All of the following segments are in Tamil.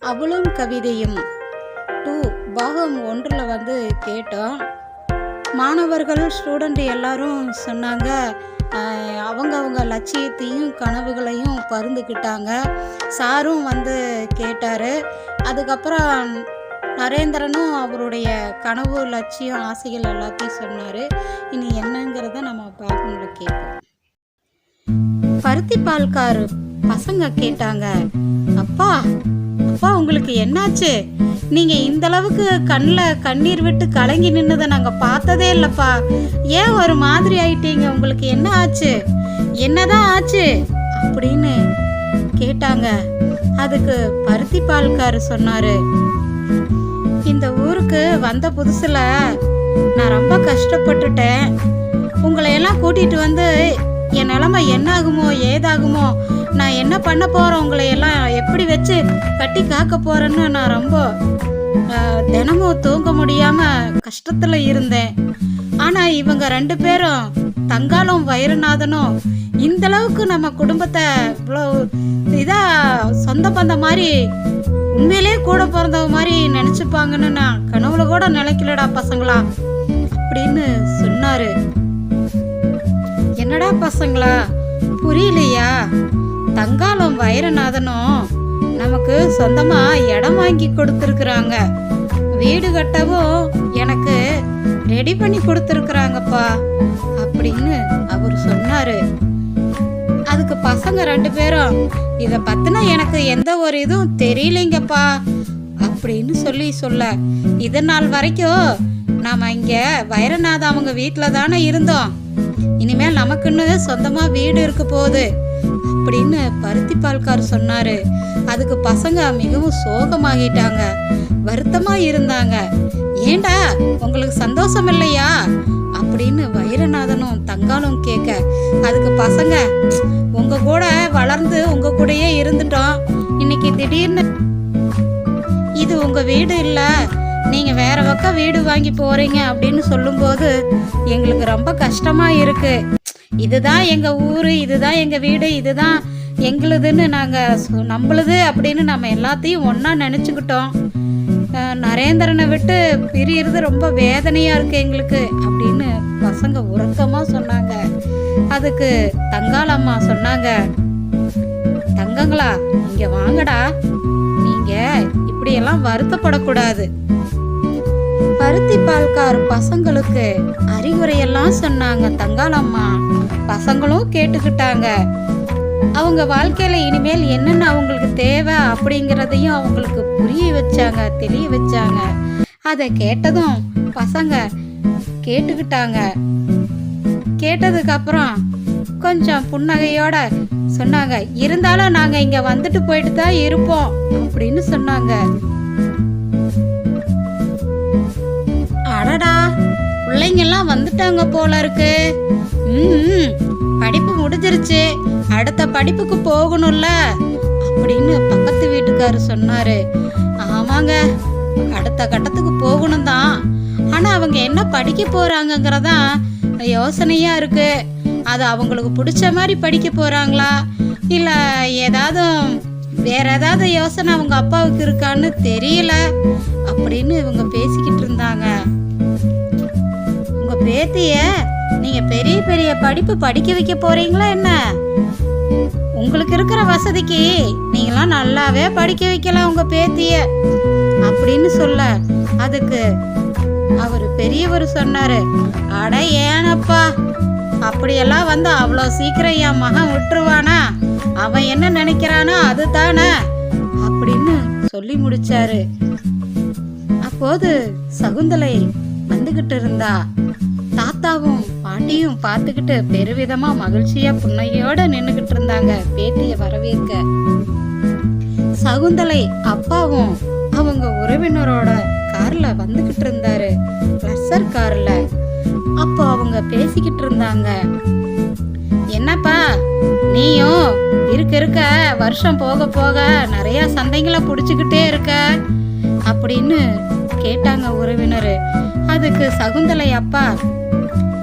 அவளும் கவிதையும். டூ பாகம் ஒன்றில் வந்து கேட்டோம். மாணவர்கள் ஸ்டூடெண்ட் எல்லாரும் சொன்னாங்க அவங்க அவங்க லட்சியத்தையும் கனவுகளையும் பருந்துக்கிட்டாங்க சாரும் வந்து கேட்டார். அதுக்கப்புறம் நரேந்திரனும் அவருடைய கனவு லட்சியம் ஆசைகள் எல்லாத்தையும் சொன்னார். இனி என்னங்கிறத நம்ம பார்க்கணும் கேட்போம். பருத்தி பால்காரு பசங்க கேட்டாங்க அப்பா உங்களுக்கு என்னாச்சு? நீங்க இந்த அளவுக்கு கண்ணில் கண்ணீர் விட்டு கலங்கி நின்னதை நாங்கள் பார்த்ததே இல்லைப்பா. ஏன் ஒரு மாதிரி ஆயிட்டீங்க? உங்களுக்கு என்ன ஆச்சு? என்னதான் ஆச்சு? அப்படின்னு கேட்டாங்க. அதுக்கு பருத்தி பால்காரு சொன்னாரு. இந்த ஊருக்கு வந்த புதுசுல நான் ரொம்ப கஷ்டப்பட்டுட்டேன். உங்களை எல்லாம் கூட்டிட்டு வந்து என் நிலமை என்ன ஆகுமோ ஏதாகுமோ நான் என்ன பண்ண போறேன்? உங்களை எல்லாம் வச்சு கட்டி காக்க போறேன்னு நான் ரொம்ப தினமும் தூங்க முடியாம கஷ்டத்துல இருந்தேன். ஆனா இவங்க ரெண்டு பேரும் தங்காலும் வைரநாதனும் இந்த அளவுக்கு நம்ம குடும்பத்தை இவ்வளோ இதா சொந்த பந்த மாதிரி உண்மையிலே கூட பிறந்தவ மாதிரி நினைச்சுப்பாங்கன்னு நான் கனவுல கூட நினைக்கலடா பசங்களா அப்படின்னு சொன்னாரு. என்னடா பசங்களா புரியலையா? தங்காலும் வைரநாதனும் நமக்கு சொந்தமா இடம் வாங்கி கொடுத்துருக்குறாங்க. வீடு கட்டவும் எனக்கு ரெடி பண்ணி கொடுத்துருக்குறாங்கப்பா அப்படின்னு அவர் சொன்னாரு. அதுக்கு பசங்க ரெண்டு பேரும் இத பத்தின எனக்கு எந்த ஒரு இதுவும் தெரியலைங்கப்பா அப்படின்னு சொல்லி சொல்ல இது நாள் வரைக்கும் நாம இங்க வைரநாத அவங்க வீட்டில் தானே இருந்தோம். இனிமேல் நமக்குன்னு சொந்தமா வீடு இருக்க போகுது. அப்படின்னு பருத்தி பால்கார் சொன்னாரு. அதுக்கு பசங்க மிகவும் சோகமாகிட்டாங்க. வருத்தமா இருந்தாங்க. ஏண்டா உங்களுக்கு சந்தோஷம் இல்லையா? அப்படின்னு வைரநாதனும் தங்காலும் கேட்க அதுக்கு பசங்க உங்க கூட வளர்ந்து உங்க கூடயே இருந்துட்டோம். இன்னைக்கு திடீர்னு இது உங்க வீடு இல்ல. நீங்க வேற பக்கம் வீடு வாங்கி போறீங்க அப்படின்னு சொல்லும்போது எங்களுக்கு ரொம்ப கஷ்டமா இருக்கு. இதுதான் எங்கள் ஊர் இதுதான் எங்கள் வீடு இதுதான் எங்களுதுன்னு நாங்கள் நம்மளுது அப்படின்னு நம்ம எல்லாத்தையும் ஒன்றா நினச்சிக்கிட்டோம். நரேந்திரனை விட்டு பிரியறது ரொம்ப வேதனையாக இருக்குது எங்களுக்கு அப்படின்னு பசங்க உறக்கமாக சொன்னாங்க. அதுக்கு தங்காளம்மா சொன்னாங்க தங்கங்களா இங்கே வாங்கடா. நீங்கள் இப்படியெல்லாம் வருத்தப்படக்கூடாது. பருத்தி பால்கார் பசங்களுக்கு அறிவுரையெல்லாம் சொன்னாங்க தங்காளம்மா. பசங்களும் கேட்டுக்கிட்டாங்க. அவங்க வாழ்க்கையில இனிமேல் என்னென்ன அவங்களுக்கு தேவை அப்படிங்கிறதையும் அவங்களுக்கு புரிய வச்சாங்க தெரிய வச்சாங்க. அதை கேட்டதும் பசங்க கேட்டுக்கிட்டாங்க. கேட்டதுக்கு அப்புறம் கொஞ்சம் புன்னகையோட சொன்னாங்க இருந்தாலும் நாங்க இங்க வந்துட்டு போயிட்டு தான் இருப்போம் அப்படின்னு சொன்னாங்க. அடடா பிள்ளைங்கெல்லாம் வந்துட்டாங்க போல இருக்கு. ம் படிப்பு முடிஞ்சிருச்சு. அடுத்த படிப்புக்கு போகணும்ல. அப்படின்னு பக்கத்து வீட்டுக்காரு சொன்னாரு. ஆமாங்க. அடுத்த கட்டத்துக்கு போகணும் தான் ஆனா அவங்க என்ன படிக்க போறாங்கங்கிறதா யோசனையா இருக்கு. அது அவங்களுக்கு பிடிச்ச மாதிரி படிக்க போறாங்களா? இல்ல ஏதாவது வேற ஏதாவது யோசனை அவங்க அப்பாவுக்கு இருக்கான்னு தெரியல. அப்படின்னு இவங்க பேசிக்கிட்டு இருந்தாங்க. பேத்திய நீங்க பெரிய பெரிய படிப்பு படிக்க வைக்க போறீங்களா என்ன? உங்களுக்கு இருக்கிற வசதிக்கு நீங்களாம் நல்லாவே படிக்க வைக்கலாம் உங்க பேத்திய அப்படின்னு சொல்ல அதுக்கு அவர் பெரியவர் சொன்னாரு. அட ஏனப்பா அப்படியெல்லாம் வந்து அவ்வளோ சீக்கிரம் என் மகன் விட்டுருவானா? அவன் என்ன நினைக்கிறானோ அதுதானே அப்படின்னு சொல்லி முடிச்சாரு. அப்போது சகுந்தலை வந்துகிட்டு இருந்தா. தாத்தாவும் பாட்டியும் பார்த்துக்கிட்டு பெருவிதமா மகிழ்ச்சியா புன்னையோட நின்னுகிட்டு இருந்தாங்க பேத்திய வரவேற்க. சகுந்தலை அப்பாவும் அவங்க உறவினரோட கார்ல வந்துகிட்டு இருந்தாரு. பிளஸர் கார்ல. அப்போ அவங்க பேசிக்கிட்டு இருந்தாங்க. என்னப்பா நீயும் இருக்க இருக்க வருஷம் போக போக நிறைய சந்தைங்களை பிடிச்சிக்கிட்டே இருக்க அப்படின்னு கேட்டாங்க உறவினர். அதுக்கு சகுந்தலை அப்பா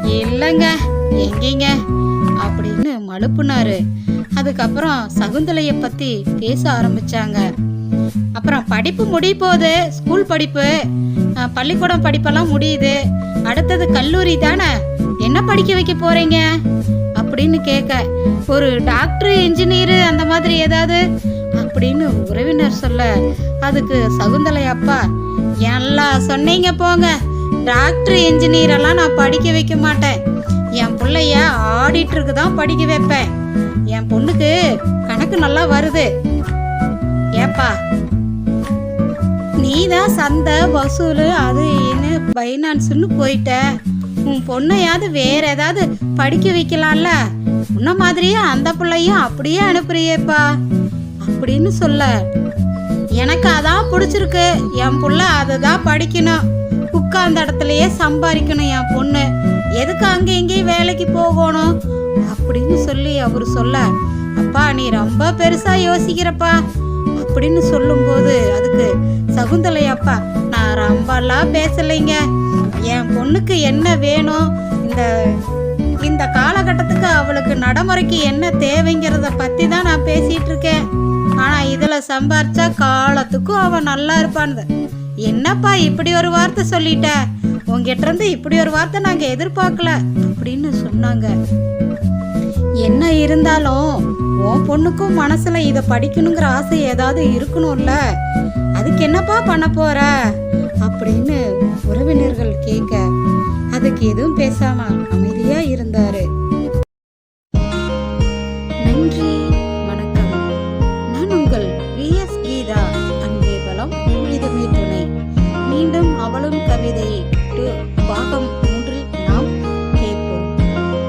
இல்லைங்க எங்கேங்க? அப்படின்னு மழுப்புனாரு. அதுக்கப்புறம் சகுந்தலைய பத்தி பேச ஆரம்பிச்சாங்க. அப்புறம் படிப்பு முடிய போகுது ஸ்கூல் படிப்பு. பள்ளிக்கூடம் படிப்பெல்லாம் முடியுது. அடுத்தது கல்லூரி தானே? என்ன படிக்க வைக்க போறீங்க? அப்படின்னு கேட்க ஒரு டாக்டர் இன்ஜினியர் அந்த மாதிரி ஏதாவது? அப்படின்னு உறவினர் சொல்ல அதுக்கு சகுந்தலை அப்பா எல்லாம் சொன்னீங்க போங்க. டாக்டர் இன்ஜினியர் எல்லாம் நான் படிக்க வைக்க மாட்டேன். என் பிள்ளைய ஆடிட்டருக்கு தான் படிக்க வைப்பேன். என் பொண்ணுக்கு கணக்கு நல்லா வருது. ஏப்பா நீ தான் சந்தை வசூல் அது இது ஃபைனான்ஸ்னு போயிட்ட. உன் பொண்ணையாவது வேற ஏதாவது படிக்க வைக்கலாம்ல? உன்ன மாதிரியே அந்த பிள்ளையும் அப்படியே அனுப்புறியேப்பா. அப்படின்னு சொல்ல எனக்கு அதான் பிடிச்சிருக்கு. என் புள்ள அதை தான் படிக்கணும். உட்கார்ந்த இடத்துலயே சம்பாதிக்கணும் என் பொண்ணு. எதுக்கு அங்கே இங்கேயும் வேலைக்கு போகணும்? அப்படின்னு சொல்லி அவர் சொல்ல அப்பா நீ ரொம்ப பெருசா யோசிக்கிறப்பா. அப்படின்னு சொல்லும்போது அதுக்கு சகுந்தலை அப்பா நான் ரொம்பலாம் பேசலைங்க. என் பொண்ணுக்கு என்ன வேணும்? இந்த இந்த காலகட்டத்துக்கு அவளுக்கு நடைமுறைக்கு என்ன தேவைங்கிறத பத்தி தான் நான் பேசிட்டு இருக்கேன். ஆனா இதுல சம்பாரிச்சா காலத்துக்கும் அவன் நல்லா இருப்பான்னு என்னப்பா இப்படி ஒரு வார்த்தை சொல்லிட்ட? உங்ககிட்ட இருந்து இப்படி ஒரு வார்த்தை நாங்க எதிர்பார்க்கல அப்படின்னு சொன்னாங்க. என்ன இருந்தாலும் உன் பொண்ணுக்கும் மனசுல இத படிக்கணுங்கிற ஆசை ஏதாவது இருக்கணும்ல? அதுக்கு என்னப்பா பண்ண போற? அப்படின்னு உறவினர்கள் கேட்க அதுக்கு எதுவும் பேசாம அமைதியா இருந்தாரு.